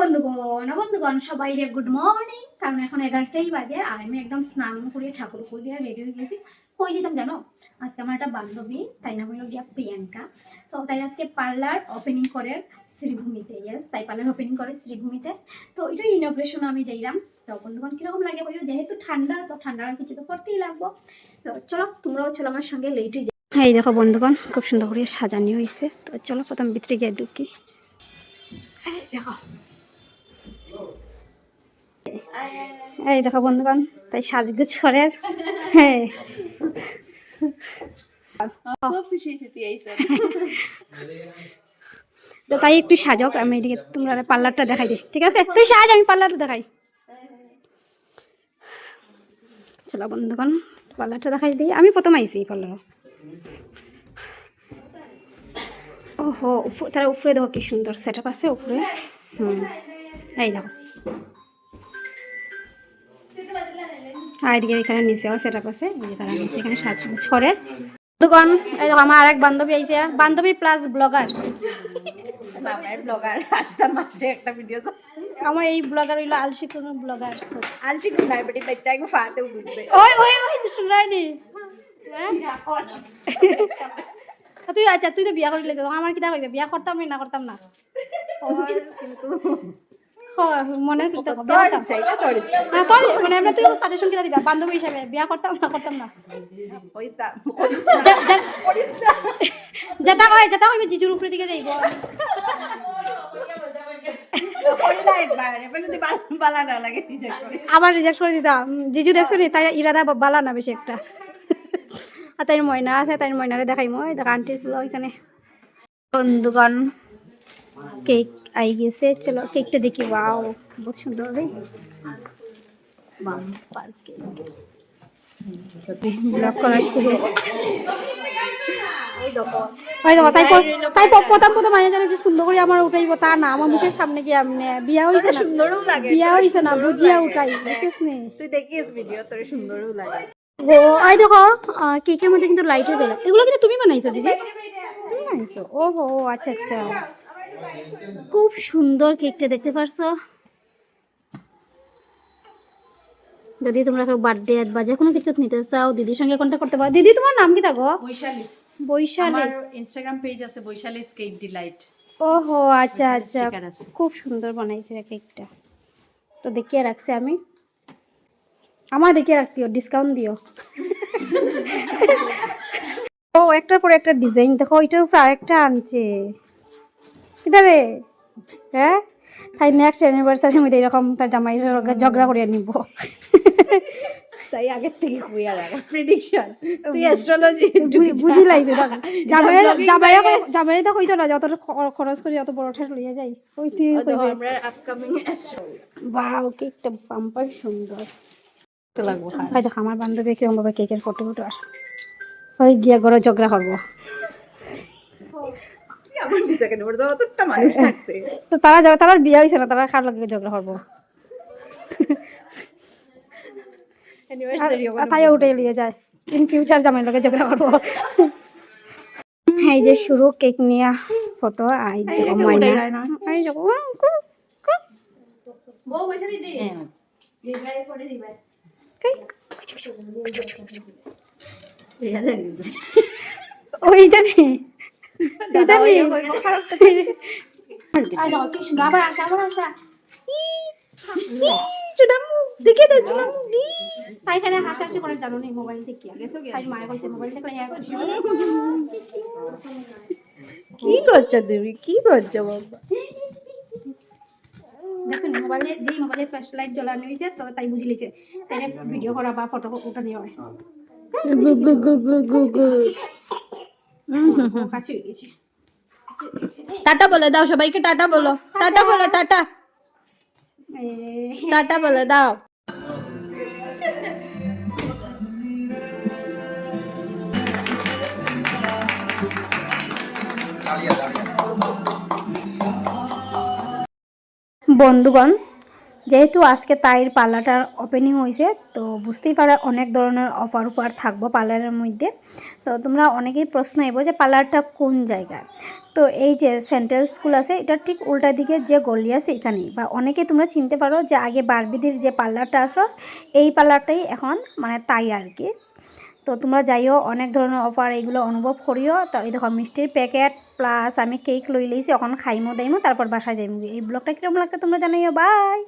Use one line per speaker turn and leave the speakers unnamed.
বন্ধুগণ বন্ধুগণ সবাই গুড মর্নিং কারণ এখন এগারোটাই বাজে, আর আমি একদম স্নান করে ঠাকুর ফুল দিয়ে রেডি হয়ে গেছি। কই যেতাম জানো? আজকে আমার একটা বান্ধবী, তাই নাম হলো গিয়া প্রিয়াঙ্কা। তো তাই আজকে পার্লার ওপেনিং করে শ্রীভূমিতে ইয়েস তাই পার্লার ওপেনিং করে শ্রীভূমিতে। তো এটা ইনগ্রেশন আমি যাইলাম। তো বন্ধুগণ কীরকম লাগে বলো? যেহেতু ঠান্ডা, তো ঠান্ডার কিছু তো করতেই লাগবো। তো চলো, তোমরাও চলো আমার সঙ্গে লেটে এই দেখো বন্ধুগণ খুব সুন্দর করে সাজানি হয়েছে তো চলো প্রথম ভিতরে গিয়ে ঢুকি। দেখো। এই দেখো বন্ধুগণ তাই সাজগুজ করে হ্যাঁ। তো তাই একটু সাজক আমি এদিকে তোমরা পার্লারটা দেখাই দিস ঠিক আছে? তুই সাজ আমি পার্লারটা দেখাই। চলো বন্ধুগণ পার্লারটা দেখাই দিই। আমি প্রথম আইছি পার্লার। ওহো তারা উপরে দেখো কি সুন্দর সেট আপ আছে উপরে। হুম এই দেখো। আর এদিকে এখানে নিচেও সেট আপ আছে তারা নিচে এখানে সাজু ছড়ে। দোকান এই দেখো আমার আরেক বান্ধবী আইছে বান্ধবী প্লাস ব্লগার এই হইল হ্যাঁ? তুই আচ্ছা তুই তো বিয়া করে আমার কি বিয়া করতাম না করতাম না? কিন্তু। মনে কিতা কইবে, বিয়া করতাম।
চাই তোর
না, তোর মানে আমরা তুই সাজেশন কিতা দিবা বান্ধবী হিসাবে। বিয়া করতাম না করতাম না? যেটা কয় যেটা কইবে জিজুর উপরে দিকে যাইব। আবার রিজেক্ট করে দিতাম। জিজু দেখছ নি? তাই ইরাদা বালা না বেশি একটা। আর তাই ময়না আছে তাই ময়নারে দেখাই মই দেখা আন্টির ফুল ওইখানে। বন্ধুগণ। কেক। আই গেছে চলো কেকটা দেখি। ওয়াও বহুত সুন্দর রে বাম্পার কেক ব্লক করা শুরু। ওই দেখো তাই তাই প্রথম প্রথম আগে যেন একটু সুন্দর করে আমার উঠাইব তা না। আমার মুখের সামনে গিয়ে বিয়া হয়েছে না।
সুন্দরও লাগে
বিয়া না বুঝিয়া উঠাই বুঝছিস নি।
তুই দেখিস ভিডিও তোর সুন্দরও লাগে।
ও আই দেখো আহ, কেকের মধ্যে কিন্তু লাইটও জ্বলে। এগুলো কিন্তু তুমি বানাইছো দিদি? তুমি বানাইছো? ও হো আচ্ছা আচ্ছা। খুব সুন্দর কেকটা দেখতে পারছ। যদি তোমরা কেউ বার্থডে বা যে কোনো কিছু নিতে চাও দিদির সঙ্গে কন্ট্যাক্ট করতে পারো। দিদি তোমার নাম কি থাকো
বৈশালী।
বৈশালী।
আমার ইনস্টাগ্রাম পেজ আছে বৈশালী কেক ডিলাইট।
ওহো আচ্ছা আচ্ছা। খুব সুন্দর বানাইছে রে কেকটা। তো দেখিয়ে রাখছি আমি। আমার দেখিয়ে রাখিও ডিসকাউন্ট দিও। ও একটার পর একটা ডিজাইন দেখো ওইটার উপর আরেকটা আনছে। কিটা রে হ্যাঁ তাই নেক্সট অ্যানিভার্সারির মধ্যে এরকম তার জামাই ঝগড়া করে নিব
তাই আগের থেকে কুইয়া লাগা প্রেডিকশন তুই অ্যাস্ট্রোলজি
বুঝি লাগছে জামাই জামাই জামাই তো কইতো না যত খ- খরচ করি যত বড়টা লইয়া যাই ওই তুই কইবে।
আমরা আপকামিং অ্যাস্ট্রো
বাও কেকটা বাম্পার সুন্দর
তো লাগবো
দেখো আমার বান্ধবী কীরকম ভাবে কেকের ফটো ফটো আর ওই গিয়া ঘরে ঝগড়া করব।
আমার ভিসা কেন যতটা মানুষ থাকছে।
তো তারা যাবে তারা বিয়ে হয়েছে না তারা খার লাগে ঝগড়া করব? তাই উঠে নিয়ে যায়। ইন ফিউচার জামাই লোকে ঝগড়া করব। এই যে শুরু কেক নিয়া ফটো আই দেখো ময়না আই দেখো উম, কু, কু। কই? ওইটা নেই এটা নেই আই দেখো কি হাসাহাসি করে জানো নি মোবাইল থেকে। তাই মায়ে কইছে মোবাইল দেখলে হ্যাঁ।
কি করছ তুমি কি করছ বাবা।
দেখছ নি মোবাইলে যে মোবাইলে ফ্ল্যাশ লাইট জ্বলানো হয়েছে তো তাই বুঝি লিছে তাই ভিডিও করা বা ফটো উঠানি হয়।
গু গু গু গু গু গু।
ও, কাছে গেছে
টাটা বলে দাও সবাইকে টাটা বলো। টাটা বলো টাটা। টাটা বলে দাও।
বন্ধুগণ যেহেতু আজকে তাইর পার্লারটার ওপেনিং হয়েছে তো বুঝতেই পারো অনেক ধরনের অফার অফার থাকব পার্লারের মধ্যে। তো তোমরা অনেকেই প্রশ্ন এবো যে পার্লারটা কোন জায়গায়? তো এই যে সেন্ট্রাল স্কুল আছে, এটা ঠিক উল্টা দিকে যে গলি আছে এখানেই। বা অনেকে তোমরা চিনতে পারো যে আগে বারবিদির যে পার্লারটা আসলো, এই পার্লারটাই এখন মানে তাই আর কি। তো তোমরা যাইও, অনেক ধরনের অফার এইগুলো অনুভব করিও। তো এই দেখো মিষ্টির প্যাকেট প্লাস আমি কেক লই লইছি, এখন খাইমো, দাইমো, তারপর বাসায় যাইমো। এই ব্লগটা কীরকম লাগছে তোমরা জানাইও। বাই